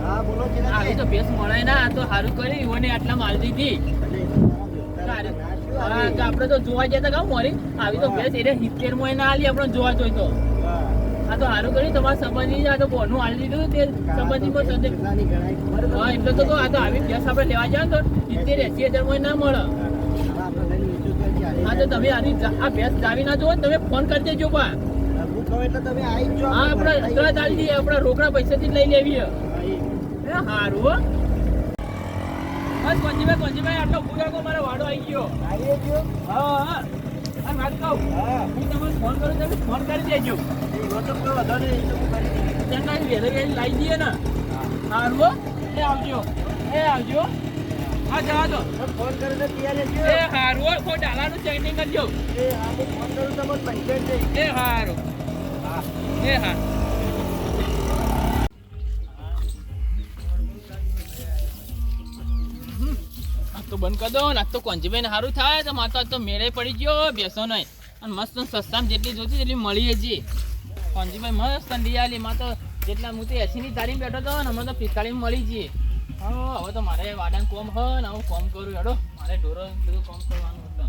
હા બોલો આવી તો ભેંસ મળે ના તો સારું કરી ઈવોને આટલા માલ દીધી. આપણે તો જોવા જતા કામ મોરી. આવી તો ભેંસ એટલે સિત્તેરમાં ના આલી આપણે જોવા જોઈ તો. આ તો સારું કર્યું તમારા સંબંધી આ તો બોનું આલી દીધું તે સંબંધીમાં? હા એટલે તો આ તો આવી ભેંસ આપણે લેવા જાય તો સિત્તેર એસી હજારમાં ના મળે હવે આપણે લઈને વીસું તો હજી હાલી હા તો તમે આની આ ભેંસ જાવી ના જોવો તમે ફોન કરી દેજો પા. હું આવી આપણે તરત આલી દઈએ આપણે રોકડા પૈસાથી જ લઈ લેવી હા, હારું બસ કોંજીભાઈ કોંજીભાઈ આટલો પૂરો મારો વાડો આવી ગયો. આવીએ જો. હા હા. આ વાત કહું. હા. તમને ફોન કરું તમે ફોન કરી દેજો. એ તો કોઈ વાંધો એ તો હું કરી દઈશ. ત્યાં કાંઈ વહેલે વહેલી લાવી દઈએ ને. હારું હો. એ આવજો. એ આવજો. હા જવા દો. કરીને તૈયાર રહેજો. એ હારું કોઈ ડાલાનું સેટિંગ કરજો. એ હા, હું ફોન કરું તમને પૈસા જ એ હારું. હા. એ હા. તો બંધ કરી દો ને આજ તો કોંજીભાઈ સારું થાય તો મારે તો આજ તો મેળે પડી ગયો બેસો નહીં. અને મસ્ત સસ્તામાં જેટલી જોતી એટલી મળી હજી. કોંજીભાઈ મસ્ત ડિયાલી માં તો જેટલા હું તો એસી ની તારીખ બેઠો હતો ને અમે તો પિસ્તાળીસ મળી જઈએ હા, હવે તો મારે વાડન કોમ હ ને, હું કોમ કરું, હેડો. મારે ઢોરો બધું કોમ કરવાનું હતું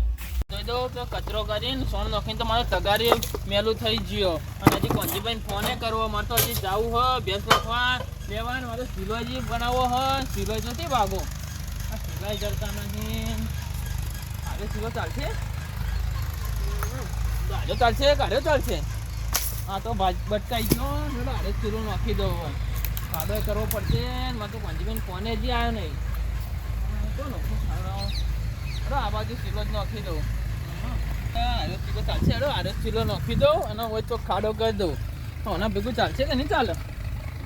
તો તો કચરો કરીને સોન નાખીને તો મારો તગારી મેલું થઈ ગયો. અને હજી કોંજીભાઈ ફોને કરવો, મારે તો હજી જવું હ ભેંસ રાખવા લેવાનું, મારે સિલોજી બનાવવો હ સિલોજ નથી ભાગો. આ સિલાઈ જડતા નથી આજે સિલો ચાલશે? આજે ચાલશે ગાડો ચાલશે. હા, તો ભટકાઈ ગયો આડે સિલો નાખી દઉં ખાડો કરવો પડશે મારે તો કોંજીભાઈ ફોને જ આવ્યો નહીં. તો નાખું ખાડો આ બાજુ સિલો જ નાખી દઉં. આરો સિલો ચાલશે અરે આરો સિલો નાખી દઉં અને હોય તો ખાડો કરી દઉં. તો ભેગું ચાલશે કે નહીં ચાલે?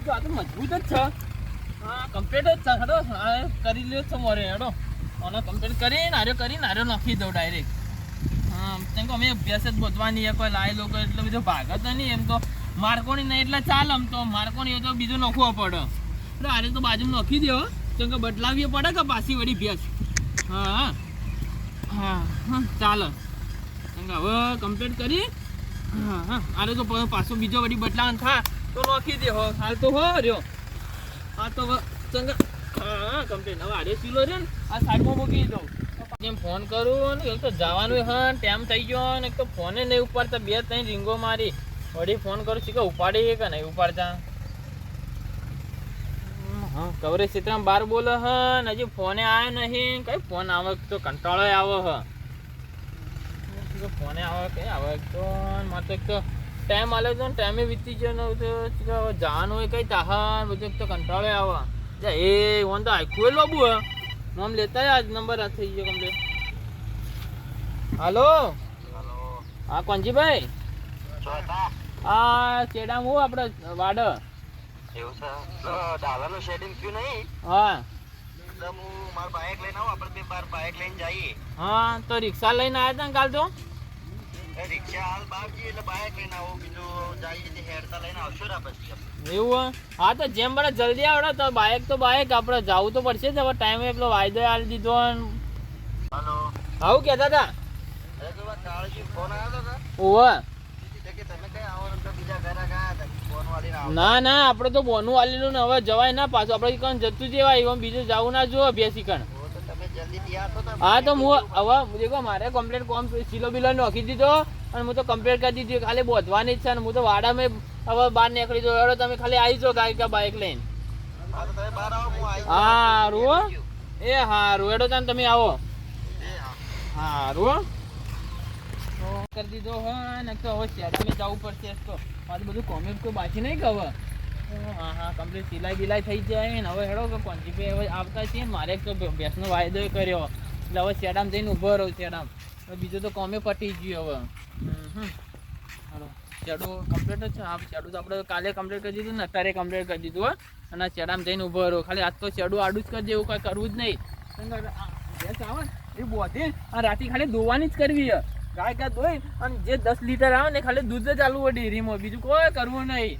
તો આ તો મજબૂત જ છે. હા કમ્પ્લીટ જ છે. હેડો આ કરી લ્યો છો મોરે હેડો આને કમ્પ્લીટ કરીને આર્યો કરીને આર્યો નાખી દઉં ડાયરેક્ટ હા, કેમ કે અમે અભ્યાસ જ બોધવાની કોઈ લાય લોકો એટલો બધો ભાગ જ નહીં એમ તો. માર્કોની નહીં એટલે ચાલે આમ તો. માર્કોની તો બીજું નાખવો પડે. એટલે આરે તો બાજુ નખી દેવો કેમ કે બદલાવીએ પડે કે પાછી વળી ભેંસ? હા. હા હા હા ચાલો હવે કમ્પ્લીટ કરી. હા હા. આને તો પાછો- બીજો વળી બદલાવાનું થા. તો નખી દે હો, હાલ તો હો, રહ્યો. આ તો ચંગા હા હા કમ્પ્લીટ હવે આરે સીલો રહ્યો ને, આ સાઈડમાં મૂકી દઉં. એમ ફોન કરું ને એક તો જવાનું હા ટાઈમ થઈ ગયો ને એક તો ફોને નહીં ઉપાડતા, બે ત્રણ રીંગો મારી. વળી ફોન કરું છું કે ઉપાડી કે નહીં ઉપાડતા? હા. કવરેજ ક્ષેત્રમાં બાર બોલો હ હજી ફોને આવ્યો નહીં. કઈ ફોન આવે તો કંટાળો આવે હ. ફોને આવે કઈ આવે તો? મારે તો એક તો ટાઈમ આલે તો ટાઈમે વીતી ગયો ને તો કે જવાનું હોય કઈ તાહન બધું એક તો કંટાળો આવે. જા એ ઓન તો આખું લોબુ હ. નામ લેતા આજ નંબર આ થઈ ગયો કમ્પ્લીટ હાલો? હા કોંજીભાઈ આ ચેડામ હું આપણે વાડ. એવું છે? તો ડાલાનું શેડિંગ થયું નહીં. હા. તો હું મારું બાઇક લઈને આવું આપણે બે બાર બાઇક લઈને જઈએ. હા તો રિક્ષા લઈને આવ્યા હતા ને કાલ તો? રિક્ષા હાલ જઈએ એટલે બાઇક લઈને આવું. બીજું જઈએ તે હેડતા લઈને આવશો પછી એવું હા તો જેમ બરાબર જલ્દી આવડે તો બાઇક તો બાઇક આપણે જવું તો પડશે જ. હવે ટાઈમે પેલો વાયદો આલી દીધો હલો. આવું કહેતા આવ્યો હતો ઓવે કે કે તમે કઈ આવો ને તો બીજા ઘરે ગયા હતા ફોન વાળીને આવો ના ના આપણે તો બોનું આલેલું ને હવે જવાય ના પાછું. આપણે કણ જતું જેવાય એમ બીજું જવું ના જો બેસી કણ. તો તો હા તો હું હવે દેખો મારે કમ્પ્લીટ કોમ સિલો બિલો નોખી દીધો અને હું તો કમ્પ્લેન કરી દીધી. ખાલી બોધવાની જ છે ને હું તો વાડામાં હવે બહાર નીકળી દો હવે તમે ખાલી આવી જો ગાડી કે બાઇક લઈને. હા તો રૂ એ હા રૂએડો તાન તમે આવો. હા. રૂ કરી દીધો હા ને તો હવે તમે જવું પડશે એક તો બધું કોમેન્ટ કોઈ બાકી નહીં કે હવે હા હા કમ્પ્લીટ સિલાઈ બિલાઈ થઈ જાય ને. હવે હેડો કે કોંજીભાઈ હવે આવતા છીએ મારે તો ભેંસનો વાયદો કર્યો. એટલે હવે શેડામ જઈને ઊભો રહું શેડામ. બીજું તો કોમે પટી ગયું હવે. હમ હાલો. કમ્પ્લીટ જ છે. હા ચેડું તો આપણે કાલે કમ્પ્લીટ કરી દીધું ને, અત્યારે કમ્પ્લીટ કરી દીધું, હો. અને ચેડામ જઈને ઊભો રહો. ખાલી આજ તો ચેડું આડું જ કરી દેવું, કાંઈ કરવું જ નહીં. આ આવે એ બોધી. આ રાતે ખાલી દોવાની જ કરવી છે. ગાય કા દોઈ અને જે દસ લીટર આવે ને ખાલી દૂધ જ ચાલવું હોય ડેરીમાં. બીજું કોઈ કરવું નહીં.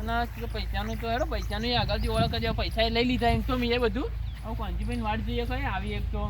અને પૈસાનું તો હેડો, પૈસાનું આગળથી ઓળખ જ પૈસા લઈ લીધા એમ તો મેં બધું. આવું કોંજીભાઈ વાટ જોઈએ કઈ આવી એક તો.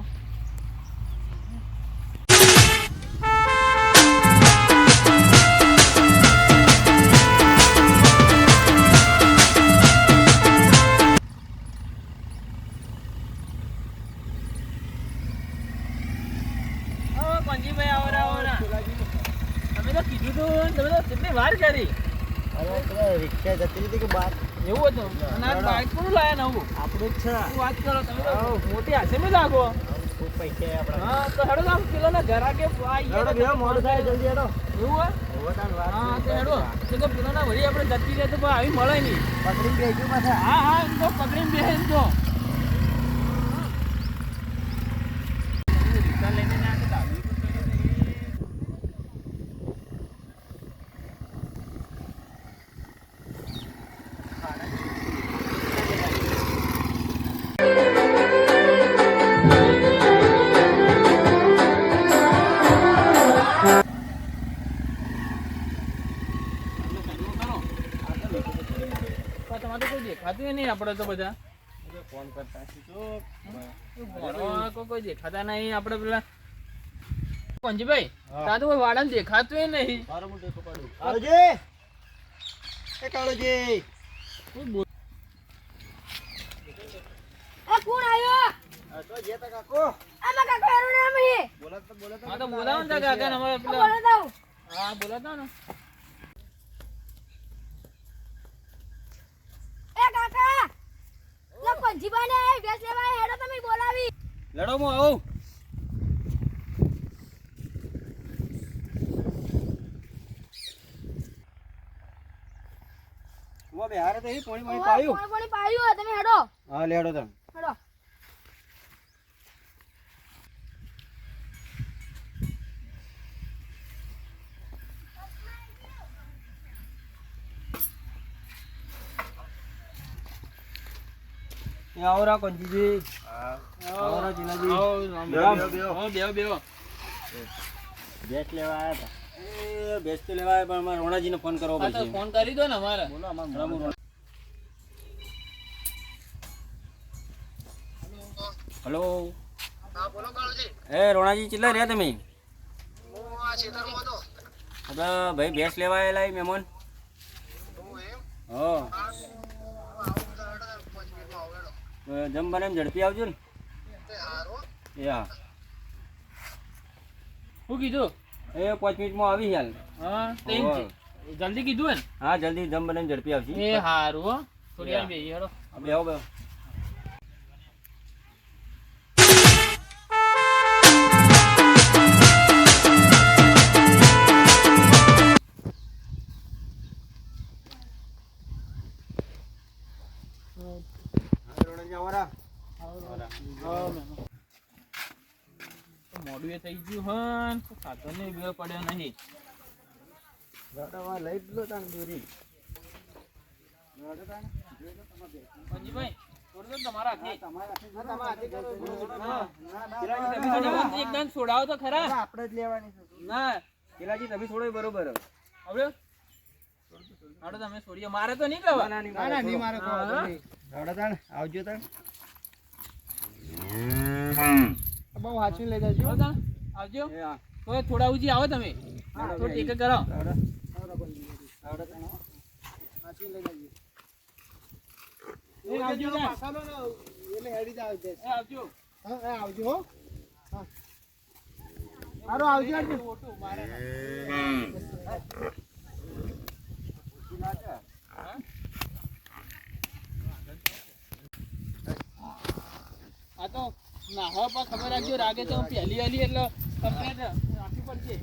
કોનું આપણું જ છે. શું વાત કરો તમે તો? મોટી હાસે મેં લાગો. ખૂબ પૈસા આપણા? હા તો હેડો આમ પેલો ના ઘર આગે હેડો બેહો, મોડું થાય જલ્દી હેડો. એવું હા તો હેડો. તો કે પેલો ના વળી આપણે જતી રહે તો આવી મળે નહીં. પકડીને પાછા. હા હા એમ તો પકડીને બેસે એમ તો. દેખાતું નહીં આપણે તો બધા. ફોન કરતા છીએ કોઈ કોઈ દેખાતા નહીં આપણે પેલા. પંજીભાઈ તા તો કોઈ વાળાને દેખાતું નહીં. મારો હું ટેકો પાડું કાળુજી! એ કાળુજી! આ કોણ આવ્યો આ તો જે તા કાકો. આમાં કાકો એનું નામ હે બોલત તો બોલત હા તો બોલાવો ને કાકા કાકાને અમારે પેલા. હા બોલાતા ને એ કાકા આય વેચ લેવા હેડો તમે બોલાવી. લડો હું આવું. ઊભા બે હારે તો એ પોણી પોણી પાયું. પોણી પોણી પાયું તમે હેડો. હા લેડો તમ હેડો એ આવરા કંજીજી આવરા જીલાજી આવો. બેહો, બેહો, બેહો. બેહો, બેહો. બેસ લેવા આવ્યા હતા. એ બેસ તો લેવા આવ્યા પણ અમારે રોણાજીને ફોન કરવો હા પડશે. ફોન કરી દો ને અમારે. બોલો અમારે હલો. બોલો એ રોણાજી ચિલ્લા રહ્યા તમે? હું આ ખેતરમાં હતો. આપણે ભાઈ ભેંસ લેવા આવેલા એ મહેમાન? હું એમ હો આવું તો હેડો પાંચ મિનિટમાં આવો જમ બને એમ ઝડપી આવજો ને. યા હારો એ હા. શું કીધું? એ પાંચ મિનિટમાં આવી હાલ. હા. જલ્દી કીધું ને હા જલ્દી જમ બને ઝડપી આવશે. એ હારું થોડી વાર. બેહી હેડો બેહો બેહો. મોડું એ થઈ ગયું હન તો સાધનને બે પડ્યો નહીં. દાદામાં લઈ જ દોરી. પંજીભાઈ લેવાની ના. કિલાજી તમે છોડો બરોબર. હવે? તમે છોડીએ. મારે તો નહીં કહેવા. ના, ના, નહીં મારે. આવડે તાણ આવજો તાણ. બહુ વાંચી લઈ જજો. આવજો. હા. તો થોડા ઉજી આવો તમે. થોડું ટેકે કરો આવડે. આવડે તાણ આવો. એ આવજો ને. એ આવજો. ઓટું મારે આ તો નાહવા પર ખબર રાખજો રાગે તો પહેલી વાલી એટલે કમ્પ્લેટ રાખવી પડશે.